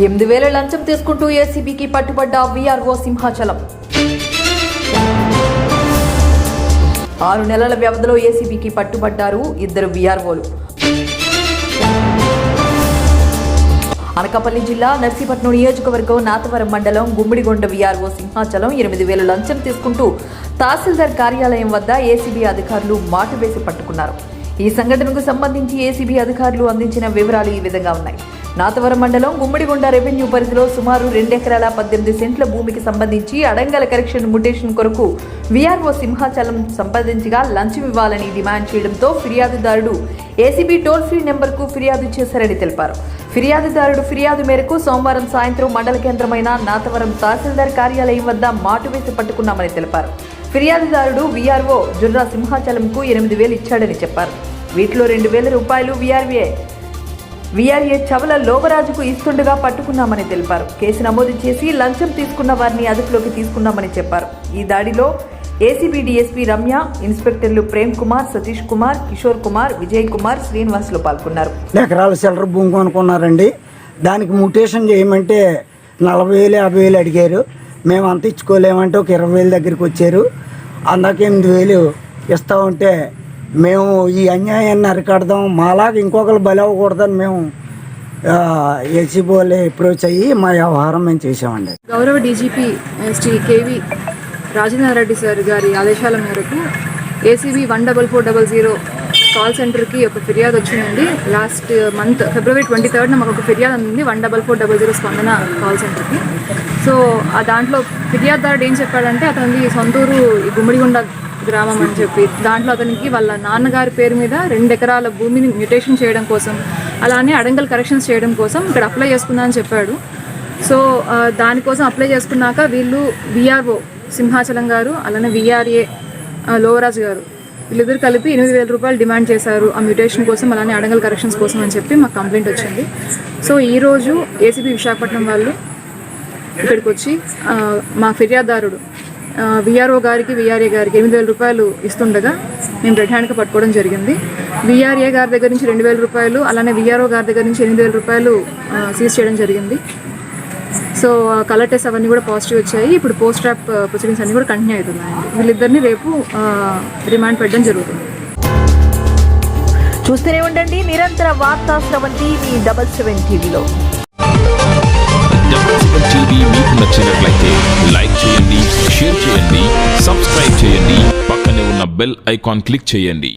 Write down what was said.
ఎనిమిది వేల లంచం తీసుకుంటూ ఏసీబీకి పట్టుబడ్డ వీఆర్ఓ సింహాచలం. ఆరు నెలల వ్యవధిలో ఏసీబీకి పట్టుబడ్డారు ఇద్దరు వీఆర్ఓలు. అనకాపల్లి జిల్లా నర్సీపట్నం నియోజకవర్గం నాతవరం మండలం గుమ్మిడిగొండ వీఆర్ఓ సింహాచలం ఎనిమిది వేల లంచం తీసుకుంటూ తహసీల్దార్ కార్యాలయం వద్ద ఏసీబీ అధికారులు మాటు వేసి పట్టుకున్నారు. ఈ సంఘటనకు సంబంధించి ఏసీబీ అధికారులు అందించిన వివరాలు ఈ విధంగా ఉన్నాయి. నాతవరం మండలం గుమ్మడిగొండ రెవెన్యూ పరిధిలో సుమారు రెండెకరాల పద్దెనిమిది సెంట్ల భూమికి సంబంధించి అడంగల కరెక్షన్ ముటేషన్ కొరకు వీఆర్ఓ సింహాచలం సంపాదించగా లంచం ఇవ్వాలని డిమాండ్ చేయడంతో ఫిర్యాదుదారుడు ఏసీబీ టోల్ ఫ్రీ నెంబర్కు ఫిర్యాదు చేశారని తెలిపారు. ఫిర్యాదుదారుడు ఫిర్యాదు మేరకు సోమవారం సాయంత్రం మండల కేంద్రమైన నాతవరం తహసీల్దార్ కార్యాలయం వద్ద మాటు వేసి పట్టుకున్నామని తెలిపారు. ఫిర్యాదుదారుడు వీఆర్ఓ జుర్రా సింహాచలంకు ఎనిమిది వేలు ఇచ్చాడని చెప్పారు. వీటిలో రెండు వేల రూపాయలు వీఆర్వీఏ వీఆర్ఏ చవల లోబరాజుకు ఇస్తుండగా పట్టుకున్నామని తెలిపారు. కేసు నమోదు చేసి లంచం తీసుకున్న వారిని అదుపులోకి తీసుకున్నామని చెప్పారు. ఈ దాడిలో ఏసీబీ డీఎస్పీ రమ్య ఇన్స్పెక్టర్లు ప్రేమ్ కుమార్ సతీష్ కుమార్ కిషోర్ కుమార్ విజయ్ కుమార్ శ్రీనివాసులు పాల్గొన్నారు. ఎకరాల సెలరు భూమి కొనుక్కున్నారండి. దానికి మ్యూటేషన్ చేయమంటే నలభై వేలు యాభై వేలు అడిగారు. మేము అంత ఇచ్చుకోలేమంటే ఒక ఇరవై వేలు దగ్గరికి వచ్చారు. అందాక ఎనిమిది వేలు ఇస్తా ఉంటే మేము ఈ అన్యాయాన్ని అరికడదాం. మాలాగా ఇంకొకరు బలవ్వకూడదని అవ్వకూడదని మేము ఏసీబీ అప్రోచ్ అయ్యి మా వ్యవహారం మేము చేసామండి గౌరవ DGP Shri KV Rajendra Reddy sir గారి ఆదేశాల మేరకు ACB one double four double zero call సెంటర్కి ఒక ఫిర్యాదు వచ్చిందండి. లాస్ట్ మంత్ ఫిబ్రవరి ట్వంటీ థర్డ్న మాకు ఒక ఫిర్యాదు అందింది one double four double zero Spandana call సెంటర్కి. సో ఆ దాంట్లో ఫిర్యాదుదారుడు ఏం చెప్పాడంటే అతనిది సొంతూరు ఈ గుమ్మడిగుండ గ్రామం అని చెప్పి దాంట్లో అతనికి వాళ్ళ నాన్నగారి పేరు మీద రెండు ఎకరాల భూమిని మ్యూటేషన్ చేయడం కోసం అలానే అడంగల్ కరెక్షన్స్ చేయడం కోసం ఇక్కడ అప్లై చేసుకుందా అని చెప్పాడు. సో దానికోసం అప్లై చేసుకున్నాక వీళ్ళు విఆర్ఓ సింహాచలం గారు అలానే విఆర్ఏ లోవరాజు గారు వీళ్ళిద్దరు కలిపి ఎనిమిది వేల రూపాయలు డిమాండ్ చేశారు ఆ మ్యూటేషన్ కోసం అలానే అడంగల్ కరెక్షన్స్ కోసం అని చెప్పి మాకు కంప్లైంట్ వచ్చింది. సో ఈరోజు ఏసీబీ విశాఖపట్నం వాళ్ళు ఇక్కడికి వచ్చి మా ఫిర్యాదుదారుడు విఆర్ఓ గారికి విఆర్ఏ గారికి ఎనిమిది వేల రూపాయలు ఇస్తుండగా మేము రెడ్ హ్యాండ్గా పట్టుకోవడం జరిగింది. విఆర్ఏ గారి దగ్గర నుంచి రెండు వేల రూపాయలు అలానే విఆర్ఓ గారి దగ్గర నుంచి ఎనిమిది వేల రూపాయలు సీజ్ చేయడం జరిగింది. సో కలర్ టెస్ట్ అవన్నీ కూడా పాజిటివ్ వచ్చాయి. ఇప్పుడు పోస్ట్ ట్రాప్ ప్రొసీడింగ్స్ అన్నీ కూడా కంటిన్యూ అవుతున్నాయండి వీళ్ళిద్దరిని రేపు రిమాండ్ పెట్టడం జరుగుతుంది. చూస్తూనే ఉండండి. నిరంతర వార్తా స్రవంతి మీ డబల్ సెవెన్ టీవీలో. డబుల్ సెవెన్ టీవీ మీకు నచ్చినట్లయితే లైక్ చేయండి షేర్ చేయండి సబ్స్క్రైబ్ చేయండి. పక్కనే ఉన్న బెల్ ఐకాన్ క్లిక్ చేయండి.